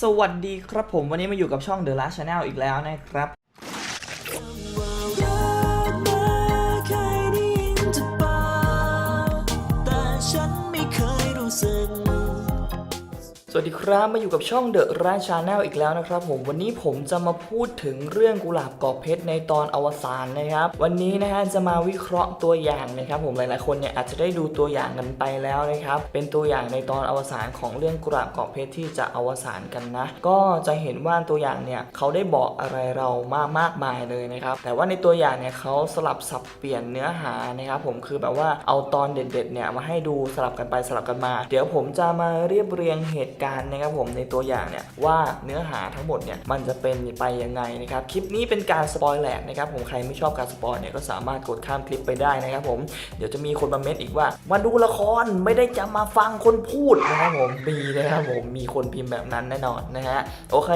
สวัสดีครับผมวันนี้มาอยู่กับช่อง The Last Channel อีกแล้วนะครับ วัสดีครับมาอยู่กับช่อง The Last Channel อีกแล้วนะครับผมวันนี้ผมจะมาพูดถึงเรื่องกุหลาบกอบเพชรในตอนอวสานนะครับ วันนี้นะฮะจะมาวิเคราะห์ตัวอย่างนะครับผมหลายๆคนเนี่ยอาจจะได้ดูตัวอย่างกันไปแล้วนะครับเป็นตัวอย่างในตอนอวสานของเรื่องกุหลาบกอบเพชรที่จะอวสานกันนะ ก็จะเห็นว่าตัวอย่างเนี่ยเขาได้บอกอะไรเรามากมากมายเลยนะครับแต่ว่าในตัวอย่างเนี่ยเขาสลับสับเปลี่ยนเนื้อหานะครับผมคือแบบว่าเอาตอนเด็ดๆเนี่ยมาให้ดูสลับกันไปสลับกันมา เดี๋ยวผมจะมาเรียบเรียงเหตุการณ์นะครับผมในตัวอย่างเนี่ยว่าเนื้อหาทั้งหมดเนี่ยมันจะเป็นไปยังไงนะครับคลิปนี้เป็นการสปอยแหลกนะครับผมใครไม่ชอบการสปอยเนี่ยก็สามารถกดข้ามคลิปไปได้นะครับผมเดี๋ยวจะมีคนมาเม้นอีกว่า มาดูละครไม่ได้จะมาฟังคนพูดนะครับผมมีนะครับผมมีคนพิมพ์แบบนั้นแน่นอนนะฮะโอเค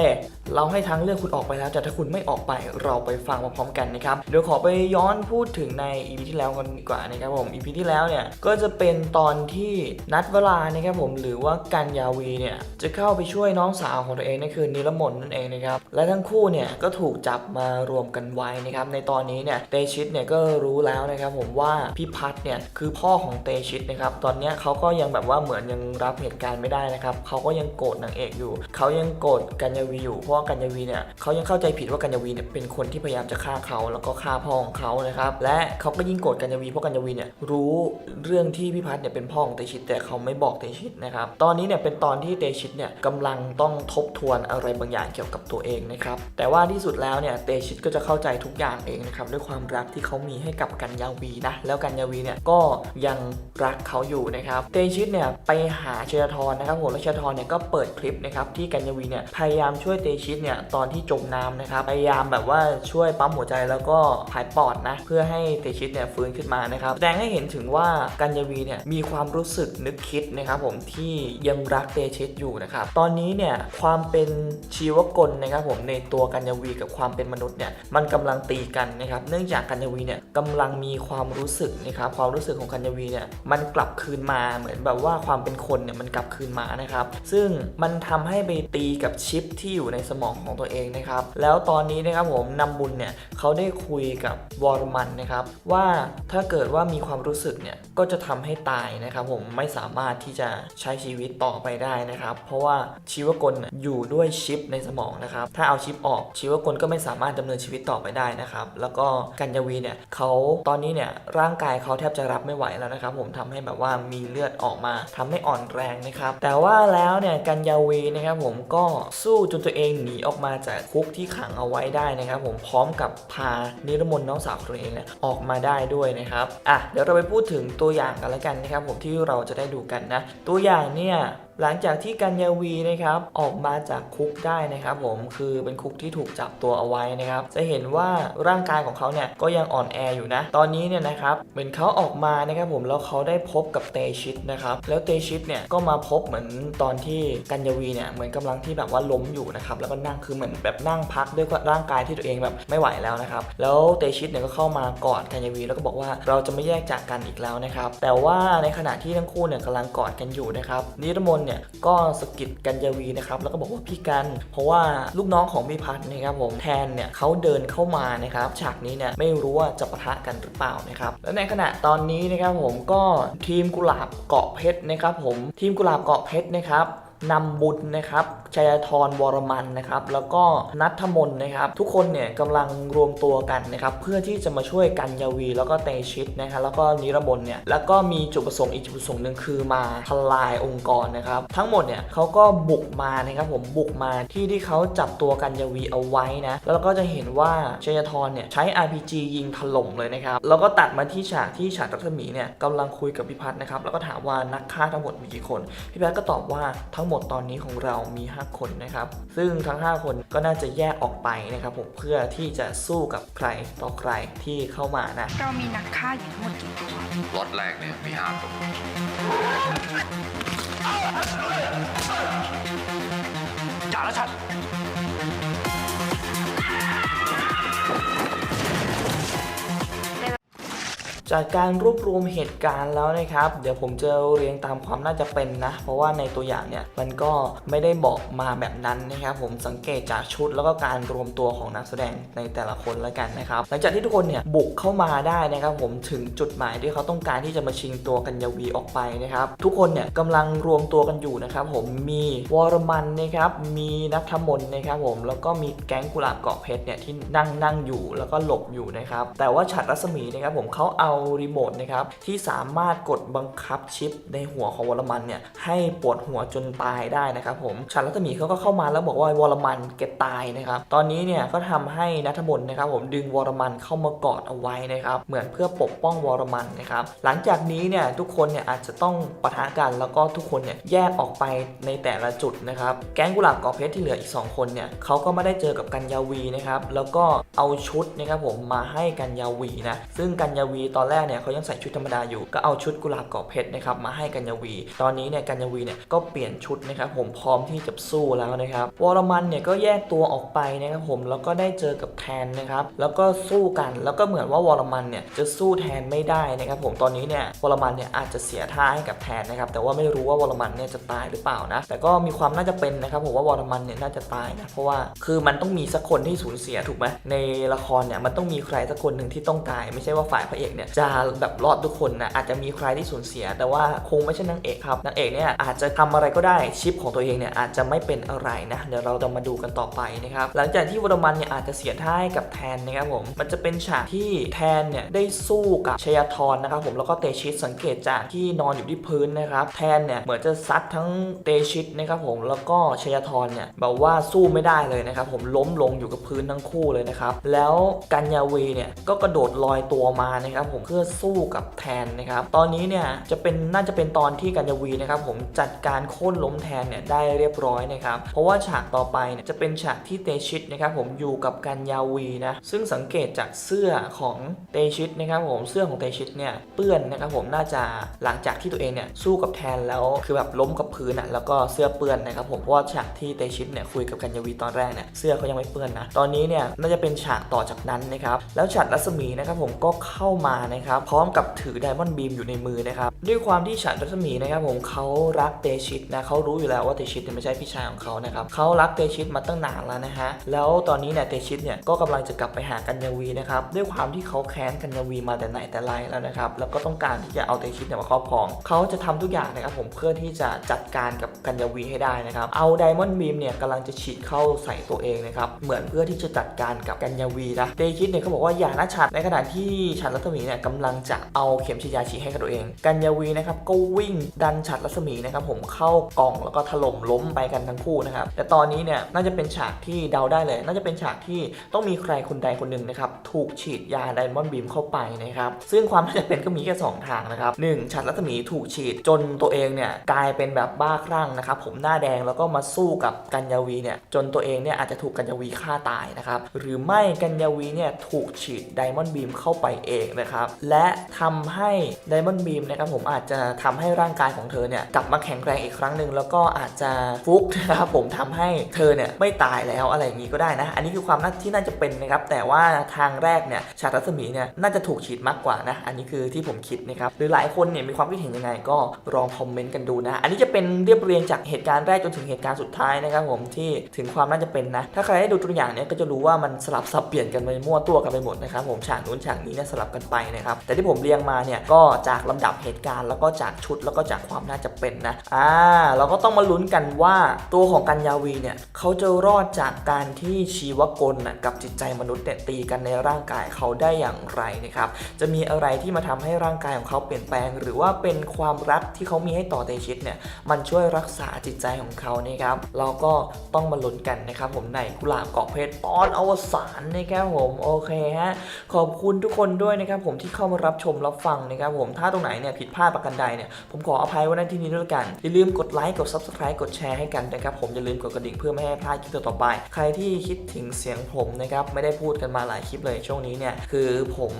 เราให้ทางเลือกคุณออกไปแล้วแต่ถ้าคุณไม่ออกไปเราไปฟังมาพร้อมกันนะครับเดี๋ยวขอไปย้อนพูดถึงใน EP ที่แล้วกันดีกว่านะครับผม EP ที่แล้วเนี่ยก็จะเป็นตอนที่นัดเวลานะครับผมหรือว่ากันยาวีเนี่ยจะเข้าไปช่วยน้องสาวของตัวเองนั่นคือนิรมนนั่นเองนะครับและทั้งคู่เนี่ยก็ถูกจับมารวมกันไว้นะครับในตอนนี้เนี่ยเตชิตเนี่ยก็รู้แล้วนะครับผมว่าพี่พัฒเนี่ยคือพ่อของเตชิตนะครับตอนนี้เขาก็ยังแบบว่าเหมือนยังรับเหตุการณ์ไม่ได้นะครับเขาก็ยังโกรธนางเอกอยู่เขายังโกรธกัญญวีอยู่เพราะว่ากัญญวีเนี่ยเขายังเข้าใจผิดว่ากัญญวีเนี่ยเป็นคนที่พยายามจะฆ่าเขาแล้วก็ฆ่าพ่อของเขานะครับและเขาก็ยิ่งโกรธกัญญวีเพราะกัญญวีเนี่ยรู้เรื่องที่พี่พัฒเนี่ยเป็นพ่อของเตชิตแต่เขาไม่บอกเตชิตนะครับตอนนี้เนี่ยเป็นตอนที่เตชิตเนี่ยกำลังต้องทบทวนอะไรบางอย่างเกี่ยวกับตัวเองนะครับแต่ว่าที่สุดแล้วเนี่ยเตชิตก็จะเข้าใจทุกอย่างเองนะครับด้วยความรักที่เขามีให้กับกัญญาวีนะแล้วกัญญาวีเนี่ยก็ยังรักเขาอยู่นะครับเตชิตเนี่ยไปหาเชยทรนะครับผมแล้วเชยทรเนี่ยก็เปิดคลิปนะครับที่กัญญาวีเนี่ยพยายามช่วยเตชิตเนี่ยตอนที่จมน้ำนะครับพยายามแบบว่าช่วยปั๊มหัวใจแล้วก็ผายปอดนะเพื่อให้เตชิตเนี่ยฟื้นขึ้นมานะครับแสดงให้เห็นถึงว่ากัญญาวีเนี่ยมีความรู้สึกนึกคิดนะครับผมที่ยังรักเตชิตอยู่นะครับตอนนี้เนี่ยความเป็นชีวกลนะครับผมในตัวกัญญวีกับความเป็นมนุษย์เนี่ยมันกำลังตีกันนะครับเนื่องจากกัญญวีเนี่ยกำลังมีความรู้สึกนะครับความรู้สึกของกัญญวีเนี่ยมันกลับคืนมาเหมือนแบบว่าความเป็นคนเนี่ยมันกลับคืนมานะครับซึ่งมันทำให้ไปตีกับชิปที่อยู่ในสมองของตัวเองนะครับแล้วตอนนี้นะครับผมนำบุญเนี่ยเขาได้คุยกับวอร์มันนะครับว่าถ้าเกิดว่ามีความรู้สึกเนี่ยก็จะทำให้ตายนะครับผมไม่สามารถที่จะใช้ชีวิตต่อไปได้นะครับเพราะว่าชีวกลอยู่ด้วยชิปในสมองนะครับ ถ้าเอาชิปออกชีวกลก็ไม่สามารถดำเนินชีวิตต่อไปได้นะครับ แล้วก็กัญญวีเนี่ยเขาตอนนี้เนี่ยร่างกายเขาแทบจะรับไม่ไหวแล้วนะครับ ผมทำให้แบบว่ามีเลือดออกมาทำให้อ่อนแรงนะครับ แต่ว่าแล้วเนี่ยกัญญวีนะครับผมก็สู้จนตัวเองหนีออกมาจากคุกที่ขังเอาไว้ได้นะครับ ผมพร้อมกับพานิรมนน้องสาวตัวเองเนี่ยออกมาได้ด้วยนะครับอะเดี๋ยวเราไปพูดถึงตัวอย่างกันแล้วกันนะครับผมที่เราจะได้ดูกันนะ ตัวอย่างเนี่ยหลังจากที่กัญญาวีนะครับออกมาจากคุกได้นะครับผมคือเป็นคุกที่ถูกจับตัวเอาไว้นะครับ จะเห็นว่าร่างกายของเขาเนี่ยก็ยังอ่อนแออยู่นะ ตอนนี้เนี่ยนะครับเหมือนเขาออกมานะครับผมแล้วเขาได้พบกับเตชิตนะครับแล้วเตชิตเนี่ยก็มาพบเหมือนตอนที่กัญญาวีเนี่ยเหมือนกำลังที่แบบว่าล้มอยู่นะครับแล้วก็นั่งคือเหมือนแบบนั่งพักด้วยร่างกายที่ตัวเองแบบไม่ไหวแล้วนะครับแล้วเตชิตเนี่ยก็เข้ามากอดกัญญาวีแล้วก็บอกว่าเราจะไม่แยกจากกันอีกแล้วนะครับแต่ว่าในขณะที่ทั้งคู่เนี่ยกำลังกอดกันอยู่นะครับนิรมนเนี่ยก็สกิดกัญญาวีนะครับแล้วก็บอกว่าพี่กันเพราะว่าลูกน้องของพี่พัฒน์นะครับผมแทนเนี่ยเขาเดินเข้ามานะครับฉากนี้เนี่ยไม่รู้ว่าจะปะทะกันหรือเปล่านะครับและในขณะตอนนี้นะครับผมก็ทีมกุหลาบเกาะเพชรนะครับผมทีมกุหลาบเกาะเพชรนะครับ นำบุญนะครับชัยธรวรมันนะครับ แล้วก็นัทมนนะครับ ทุกคนเนี่ยกำลังรวมตัวกันนะครับ เพื่อที่จะมาช่วยกันยาวี แล้วก็เตชิตนะครับแล้วก็นิรมนเนี่ย แล้วก็มีจุดประสงค์อีกจุดประสงค์หนึ่งคือมาทลายองค์กรนะครับ ทั้งหมดเนี่ยเขาก็บุกมานะครับผมบุกมาที่ที่เขาจับตัวกันยาวีเอาไว้นะ แล้วเราก็จะเห็นว่าชัยธรเนี่ยใช้ RPG ยิงถล่มเลยนะครับ แล้วก็ตัดมาที่ฉากที่ฉากรัศมีเนี่ยกำลังคุยกับพิพัฒน์นะครับ แล้วก็ถามว่านักฆ่าทั้งหมดมีกี่คน พิพัฒน์ก็ตอบว่าทั้งหมดตอนนี้ของเรามี 5 คนนะครับ ซึ่งทั้ง 5 คนก็น่าจะแยกออกไปนะครับผมเพื่อที่จะสู้กับใครต่อใครที่เข้ามานะเรามีนักฆ่าอยู่ทั้งหมดกี่ตัวล็อตแรกเนี่ยมีห้าตัวอย่าละชัด จากการรวบรวมเหตุการณ์แล้วนะครับ เดี๋ยวผมจะเรียงตามความน่าจะเป็นนะ เพราะว่าในตัวอย่างเนี่ยมันก็ไม่ได้บอกมาแบบนั้นนะครับผมสังเกตจากชุดแล้วก็การรวมตัวของนักแสดงในแต่ละคนแล้วกันนะครับหลังจากที่ทุกคนเนี่ยบุกเข้ามาได้นะครับผมถึงจุดหมายที่เขาต้องการที่จะมาชิงตัวกันยาวีออกไปนะครับทุกคนเนี่ยกำลังรวมตัวกันอยู่นะครับผมมีวรมันนะครับมีนัทมนต์นะครับผมแล้วก็มีแก๊งกุหลาบเกาะเพชรเนี่ยที่นั่งนั่งอยู่แล้วก็หลบอยู่นะครับแต่ว่าฉัดรัศมีนะครับผมเขาเอารีโมทนะครับที่สามารถกดบังคับชิปในหัวของวอรมันเนี่ยให้ปวดหัวจนตายได้นะครับผมฉัดรัศมีเขาก็เข้ามาแล้วบอกว่าวอรมันแกตายนะครับตอนนี้เนี่ยก็ทำให้นัทมนต์นะครับผมดึงวอรมันเข้ามากอดเอาไว้นะครับเหมือนเพื่อปกป้องวอรมันนะครับหลังจากนี้เนี่ยทุกคนเนี่ยอาจจะต้องปะทะกันแล้วก็ทุกคนเนี่ยแยกออกไปในแต่ละจุดนะครับแก๊งกุหลาบกาะเพชรที่เหลืออีก 2 คนเนี่ยเขาก็ไม่ได้เจอกับกันยาวีนะครับแล้วก็เอาชุดนะครับผมมาให้กันยาวีนะซึ่งกันยาวีตอนแรกเนี่ยเขายังใส่ชุดธรรมดาอยู่ก็เอาชุดกุหลาบกาะเพชรนะครับมาให้กันยวี ตอนนี้เนี่ยกันยวีเนี่ยก็เปลี่ยนชุดนะครับผมพร้อมที่จะสู้แล้วนะครับวรมันเนี่ยก็แยกตัวออกไปนะครับผมแล้วก็ได้เจอกับแทนนะครับแล้วก็สู้กันแล้วก็เหมือนว่าวรมันเนี่ยจะสู้แทนไม่ได้นะครับผมตอนนี้เนี่ยวรมันเนี่ยอาจจะเสียท่าให้กับแทนนะครับแต่ว่าไม่รู้ว่าวรมันเนี่ยจะตายหรือเปล่านะแต่ก็มีความน่าจะเป็นนะครับผมว่าวรมันเนี่ยน่าจะตายนะเพราะว่าคือมันต้องมีสักคนที่สูญเสียถูกไหมในละครเนี่ยมันต้องมีใครสักคนหนึ่งที่ต้องตาย ไม่ใช่ว่าฝ่ายพระเอกเนี่ยจะแบบรอดทุกคนนะอาจจะมีใครที่สูญเสีย แต่ว่าคงไม่ใช่นางเอกครับนางเอกเนี่ยอาจจะทำอะไรก็ได้ชิปของตัวเองเนี่ยอาจจะไม่เป็นอะไรนะเดี๋ยวเราจะมาดูกันต่อไปนะครับหลังจากที่วรมันเนี่ยอาจจะเสียท่าให้กับแทนนะครับผมมันจะเป็นฉากที่แทนเนี่ยได้สู้กับชยทรนะครับผมแล้วก็เตชิตสังเกตจากที่นอนอยู่ที่พื้นนะครับแทนเนี่ยเหมือนจะซัดทั้งเตชิตนะครับผมแล้วก็ชยทรเนี่ยแบบว่าสู้ไม่ได้เลยนะครับผมล้มลงอยู่กับพื้นทั้งคู่เลยนะครับแล้วกันยาวีเนี่ยก็กระโดดลอยตัวมานะครับผมเพื่อสู้กับแทนนะครับ ตอนนี้เนี่ยจะเป็นน่าจะเป็นตอนที่กันยาวีนะครับผมจัดการโค่นล้มแทนเนี่ยได้เรียบร้อยนะครับ เพราะว่าฉากต่อไปเนี่ยจะเป็นฉากที่เตชิตนะครับผมอยู่กับกันยาวีนะซึ่งสังเกตจากเสื้อของเตชิตนะครับผมเสื้อของเตชิตเนี่ยเปื้อนนะครับผมน่าจะหลังจากที่ตัวเองเนี่ยสู้กับแทนแล้วคือแบบล้มกับพื้นอะแล้วก็เสื้อเปื้อนนะครับผมเพราะว่าฉากที่เตชิตเนี่ยคุยกับกันยาวีตอนแรกเนี่ยเสื้อเขายังไม่เปื้อนนะตอนนี้เนี่ยน่าจะเป็นฉากต่อจากนั้นนะครับแล้วฉัดรัศมีนะครับผมก็เข้ามานะครับพร้อมกับถือไดมอนด์บีมอยู่ในมือนะครับด้วยความที่ฉัดรัศมีนะครับผมเขารักเตชิตนะเขารู้อยู่แล้วว่าเตชิตไม่ใช่พี่ชายของเขานะครับเขารักเตชิตมาตั้งนานแล้วนะฮะแล้วตอนนี้เนี่ยเตชิตเนี่ยก็กำลังจะกลับไปหากันยาวีนะครับด้วยความที่เขาแค้นกันยาวีมาแต่ไหนแต่ไรแล้วนะครับแล้วก็ต้องการที่จะเอาเตชิตเนี่ยมาครอบครองเขาจะทำทุกอย่างนะครับผมเพื่อที่จะจัดการกับกันยาวีให้ได้นะครับเอาไดมอนด์บีมเนี่ยกำลังจะฉีดเข้าใส่ตัวเองนะครับเหมือนเพื่อที่จะจัดการกับกันยาวีนะเตชิตเนี่ยเขาบอกว่าอย่านะฉัดในขณะที่ฉัดรัศมีเนี่ยกำลังจะเอาเข็มฉีดยาฉีดให้กับตัวเอง กันยาวีนะครับก็วิ่งดันฉัดรัศมีนะครับผมเข้ากล่องแล้วก็ถล่มล้มไปกันทั้งคู่นะครับแต่ตอนนี้เนี่ยน่าจะเป็นฉากที่เดาได้เลย น่าจะเป็นฉากที่ต้องมีใครคนใดคนหนึ่งนะครับถูกฉีดยาไดมอนด์บีมเข้าไปนะครับซึ่งความน่าจะเป็นก็มีแค่สองทางนะครับหนึ่งฉัดรัศมีถูกฉีดจนตัวเองเนี่ยกลายเป็นแบบบ้าคลั่งนะครับผมหน้าแดงแล้วก็มาสู้กับกันยาวีเนี่ยจนตัวเองเนี่ยอาจจะถูกกันยาวีฆ่าตายนะครับหรือไม่กันยาวีเนี่ยถูกฉีดไดมอนด์บีมเข้าไปเองนะครับและทำให้ไดมอนด์บีมนะครับผมอาจจะทำให้ร่างกายของเธอเนี่ยกลับมาแข็งแรงอีกครั้งหนึ่งแล้วก็อาจจะฟุกนะครับผมทำให้เธอเนี่ยไม่ตายแล้วอะไรอย่างนี้ก็ได้นะ อันนี้คือความน่าที่น่าจะเป็นนะครับแต่ว่าทางแรกเนี่ยชาติรัศมีเนี่ยน่าจะถูกฉีดมากกว่านะ อันนี้คือที่ผมคิดนะครับหรือหลายคนเนี่ยมีความคิดเห็นยังไงก็ลองคอมเมนต์กันดูนะ อันนี้จะเป็นเรียบเรียงจากเหตุการณ์แรกจนถึงเหตุการณ์สุดท้ายนะครับผมที่ถึงความน่าจะเป็นนะ ถ้าใครได้ดูตัวอย่างเนี่ยก็จะรู้ว่ามันสลับสับเปลี่ยนกันไปมั่วตัวกันไปหมดนะครับผมฉากนู้นฉากนี้เนี่ยสลับกันไปนะครับ แต่ที่ผมเรียงมาเนี่ยก็จากลำดับเหตุการณ์ แล้วก็จากชุดแล้วก็จากความน่าจะเป็นนะ อ่า เราก็ต้องมาลุ้นกันว่าตัวของกันยาวีเนี่ยเขาจะรอดจากการที่ชีวกลนะกับจิตใจมนุษย์เนี่ยตีกันในร่างกายเขาได้อย่างไรนะครับ จะมีอะไรที่มาทำให้ร่างกายของเขาเปลี่ยนแปลง หรือว่าเป็นความรักที่เขามีให้ต่อเตชิตเนี่ยมันช่วยรักษาจิตใจของเขานะครับ เราก็ต้องมาลุ้นกันนะครับ ผมในกุหลาบเกาะเพชรตอนอวสานนะครับผมโอเคฮะขอบคุณทุกคนด้วยนะครับผมที่เข้ามารับชมรับฟังนะครับผมถ้าตรงไหนเนี่ยผิดพลาดประกันใดเนี่ยผมขออภัยไว้ในที่นี้ด้วยกันอย่าลืมกดไลค์กด subscribe กดแชร์ให้กันนะครับผมอย่าลืมกดกระดิ่งเพื่อไม่ให้พลาดคลิปต่อไป ใครที่คิดถึงเสียงผมนะครับไม่ได้พูดกันมาหลายคลิปเลยช่วงนี้เนี่ยคือผม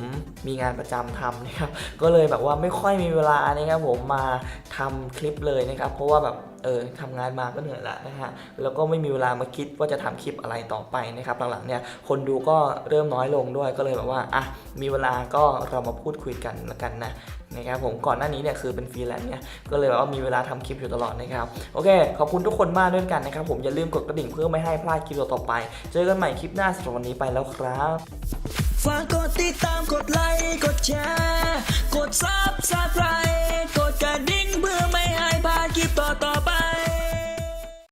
มีงานประจำทำนะครับก็เลยแบบว่าไม่ค่อยมีเวลานะครับผมมาทำคลิปเลยนะครับเพราะว่าแบบ เออทำงานมาก็เหนื่อยละนะฮะแล้วก็ไม่มีเวลามาคิดว่าจะทำคลิปอะไรต่อไปนะครับหลังๆเนี่ยคนดูก็เริ่มน้อยลงด้วยก็เลยแบบว่าอะมีเวลาก็เรามาพูดคุยกันละกันนะนะครับผมก่อนหน้านี้เนี่ยคือเป็นฟรีแลนซ์เนี่ยก็เลยแบบว่ามีเวลาทำคลิปอยู่ตลอดนะครับโอเค ขอบคุณทุกคนมากด้วยกันนะครับผมอย่าลืมกดกระดิ่งเพื่อไม่ให้พลาดคลิปต่อไป เจอกันใหม่คลิปหน้าสำหรับวันนี้ไปแล้วครับฝากกดติดตามกดไลค์กดแชร์กดซับสไครต์กดกระดิ่งเพื่อไม่ให้พลาดคลิปต่อๆ